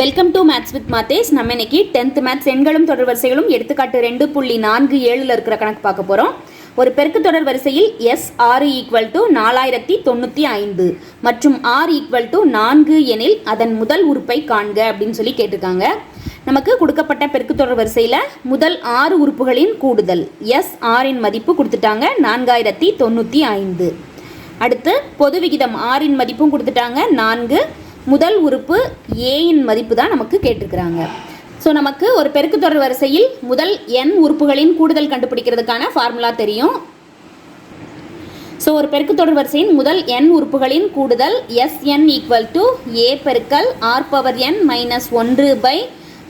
Welcome to maths with Mathes நம்ம இன்னைக்கு tenth maths எண்களும் தொடர் வரிசைகளும் எடுத்துக்காட்டு ரெண்டு புள்ளி நான்கு ஏழில் இருக்கிற கணக்கு பார்க்க போகிறோம் ஒரு பெருக்கு தொடர் வரிசையில் எஸ் ஆறு ஈக்குவல் டு நாலாயிரத்தி தொண்ணூற்றி ஐந்து மற்றும் ஆர் ஈக்குவல் டு நான்கு எனில் அதன் முதல் உறுப்பை காண்க அப்படின்னு சொல்லி கேட்டிருக்காங்க. நமக்கு கொடுக்கப்பட்ட பெருக்கு தொடர் வரிசையில் முதல் ஆறு உறுப்புகளின் கூடுதல். எஸ் ஆறின் மதிப்பு கொடுத்துட்டாங்க நான்காயிரத்தி தொண்ணூற்றி ஐந்து. அடுத்து பொது விகிதம் ஆறின் மதிப்பும் கொடுத்துட்டாங்க நான்கு. முதல் உறுப்பு ஏயின் மதிப்பு தான் நமக்கு கேட்டிருக்கிறாங்க. ஸோ நமக்கு ஒரு பெருக்கு தொடர் வரிசையில் முதல் என் உறுப்புகளின் கூடுதல் கண்டுபிடிக்கிறதுக்கான ஃபார்முலா தெரியும். ஸோ ஒரு பெருக்கு தொடர் வரிசையின் முதல் என் உறுப்புகளின் கூடுதல் S N equal to A பெருக்கல் ஆர் பவர் என் மைனஸ் ஒன்று பை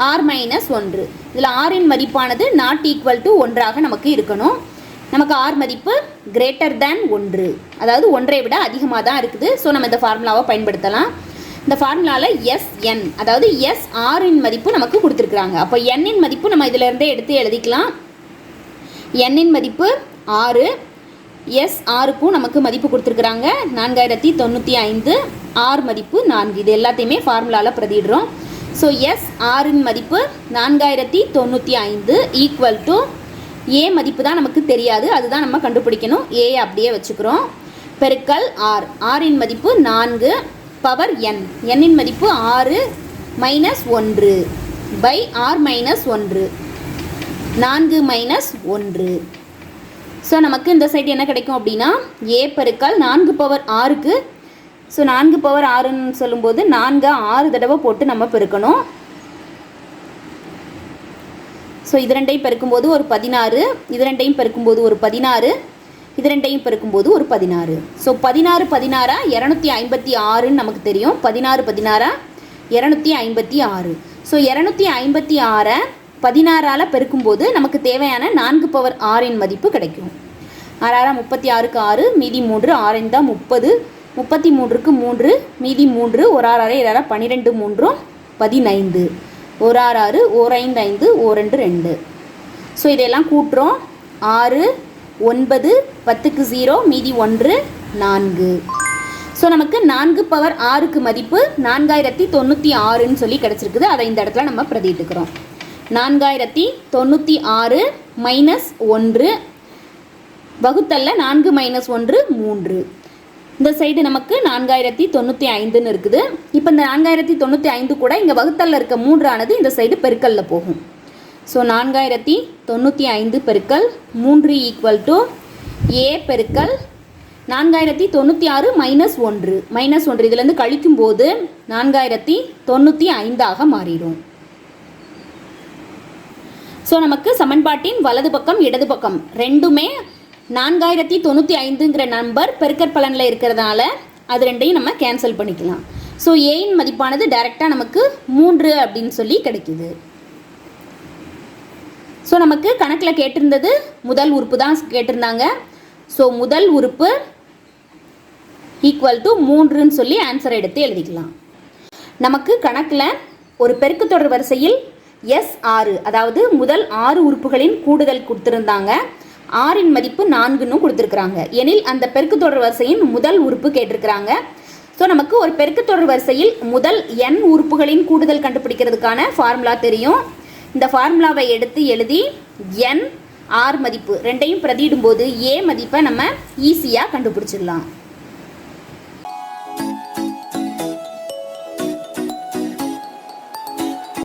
ஆர் மைனஸ் ஒன்று. இதில் ஆரின் மதிப்பானது நாட் ஈக்குவல் டு ஒன்றாக நமக்கு இருக்கணும். நமக்கு ஆர் மதிப்பு கிரேட்டர் தேன் ஒன்று. அதாவது ஒன்றை விட அதிகமாக தான் இருக்குது. ஸோ நம்ம இந்த ஃபார்முலாவை பயன்படுத்தலாம். இந்த ஃபார்முலாவில் எஸ் என் அதாவது எஸ் ஆரின் மதிப்பு நமக்கு கொடுத்துருக்குறாங்க. அப்போ எண்ணின் மதிப்பு நம்ம இதிலிருந்தே எடுத்து எழுதிக்கலாம். எண்ணின் மதிப்பு ஆறு எஸ் ஆறுக்கும் நமக்கு மதிப்பு கொடுத்துருக்குறாங்க. நான்காயிரத்தி தொண்ணூற்றி ஐந்து ஆர் மதிப்பு நான்கு. இது எல்லாத்தையுமே ஃபார்முலாவில் பிரதிடுறோம் ஸோ எஸ் ஆரின் மதிப்பு நான்காயிரத்தி தொண்ணூற்றி ஐந்து ஈக்குவல் டு ஏ மதிப்பு தான் நமக்கு தெரியாது. அதுதான் நம்ம கண்டுபிடிக்கணும். ஏ அப்படியே வச்சுக்கிறோம். பெருக்கல் ஆர் ஆரின் மதிப்பு நான்கு. பவர் என் எண்ணின் மதிப்பு ஆறு மைனஸ் ஒன்று பை ஆர் மைனஸ் ஒன்று. நான்கு மைனஸ் ஒன்று. ஸோ நமக்கு இந்த சைடு என்ன கிடைக்கும் அப்படின்னா ஏ பெருக்கால் நான்கு பவர் ஆறுக்கு ஸோ நான்கு பவர் ஆறுன்னு சொல்லும்போது நான்கு ஆறு தடவை போட்டு நம்ம பெருக்கணும். ஸோ இது ரெண்டையும் பெருக்கும்போது ஒரு பதினாறு இது ரெண்டையும் பெருக்கும்போது ஒரு பதினாறு. இது ரெண்டையும் பெருக்கும்போது ஒரு பதினாறு. ஸோ பதினாறு பதினாறா? இரநூத்தி ஐம்பத்தி ஆறுன்னு நமக்கு தெரியும். பதினாறு பதினாறா? இரநூத்தி ஐம்பத்தி ஆறு. ஸோ இரநூத்தி ஐம்பத்தி ஆறை பதினாறால் பெருக்கும்போது நமக்கு தேவையான நான்கு பவர் ஆறின் மதிப்பு கிடைக்கும். ஆறாரா முப்பத்தி ஆறுக்கு ஆறு மீதி மூன்று ஆறின் தான் முப்பது. முப்பத்தி மூன்றுக்கு மூன்று மீதி மூன்று ஒரு ஆறு ஏழாரா பன்னிரெண்டு மூன்றும் பதினைந்து. ஒரு ஆறு ஆறு ஓர் ஐந்து ஐந்து ஓர் ரெண்டு ரெண்டு. ஸோ இதையெல்லாம் கூட்டுறோம். ஆறு ஒன்பது பத்துக்கு ஜீரோ மீதி ஒன்று நான்கு. ஸோ நமக்கு நான்கு பவர் ஆறுக்கு மதிப்பு நான்காயிரத்தி தொண்ணூற்றி ஆறுன்னு சொல்லி கிடச்சிருக்குது. அதை இந்த இடத்துல நம்ம பிரதிட்டுக்கிறோம் நான்காயிரத்தி தொண்ணூற்றி ஆறு மைனஸ் ஒன்று வகுத்தல்ல நான்கு மைனஸ் ஒன்று மூன்று. இந்த சைடு நமக்கு நான்காயிரத்தி தொண்ணூற்றி ஐந்துன்னு இருக்குது. இப்போ இந்த நான்காயிரத்தி தொண்ணூற்றி ஐந்து கூட இங்கே வகுத்தல்ல இருக்க மூன்றானது இந்த சைடு பெருக்கல்ல போகும். ஸோ நான்காயிரத்தி தொண்ணூற்றி ஐந்து பெருக்கல் மூன்று ஈக்குவல் டு ஏ பெருக்கல் நான்காயிரத்தி தொண்ணூற்றி ஆறு மைனஸ் ஒன்று. மைனஸ் ஒன்று. இதுலேருந்து கழிக்கும் போது நான்காயிரத்தி தொண்ணூற்றி ஐந்தாக மாறிடும். ஸோ நமக்கு சமன்பாட்டின் வலது பக்கம் இடது பக்கம் ரெண்டுமே நான்காயிரத்தி தொண்ணூற்றி ஐந்துங்கிற நம்பர் பெருக்கற் பலனில் இருக்கிறதுனால அது ரெண்டையும் நம்ம கேன்சல் பண்ணிக்கலாம். ஸோ ஏயின் மதிப்பானது டைரெக்டாக நமக்கு மூன்று அப்படின்னு சொல்லி கிடைக்குது. ஸோ நமக்கு கணக்கில் கேட்டிருந்தது முதல் உறுப்பு தான் கேட்டிருந்தாங்க. ஸோ முதல் உறுப்பு ஈக்குவல் டு மூன்றுன்னு சொல்லி ஆன்சர் எடுத்து எழுதிக்கலாம். நமக்கு கணக்கில் ஒரு பெருக்கு தொடர் வரிசையில் எஸ் ஆறு அதாவது முதல் ஆறு உறுப்புகளின் கூடுதல் கொடுத்துருந்தாங்க. ஆறின் மதிப்பு நான்குன்னு கொடுத்துருக்குறாங்க. எனில் அந்த பெருக்கு தொடர் வரிசையின் முதல் உறுப்பு கேட்டிருக்கிறாங்க. ஸோ நமக்கு ஒரு பெருக்கு தொடர் வரிசையில் முதல் எண் உறுப்புகளின் கூடுதல் கண்டுபிடிக்கிறதுக்கான ஃபார்முலா தெரியும். இந்த ஃபார்முலாவை எடுத்து எழுதி என் ஆர் மதிப்பு. ரெண்டையும் பிரதியிடும்போது ஏ மதிப்பை நம்ம ஈஸியாக கண்டுபிடிச்சிடலாம்.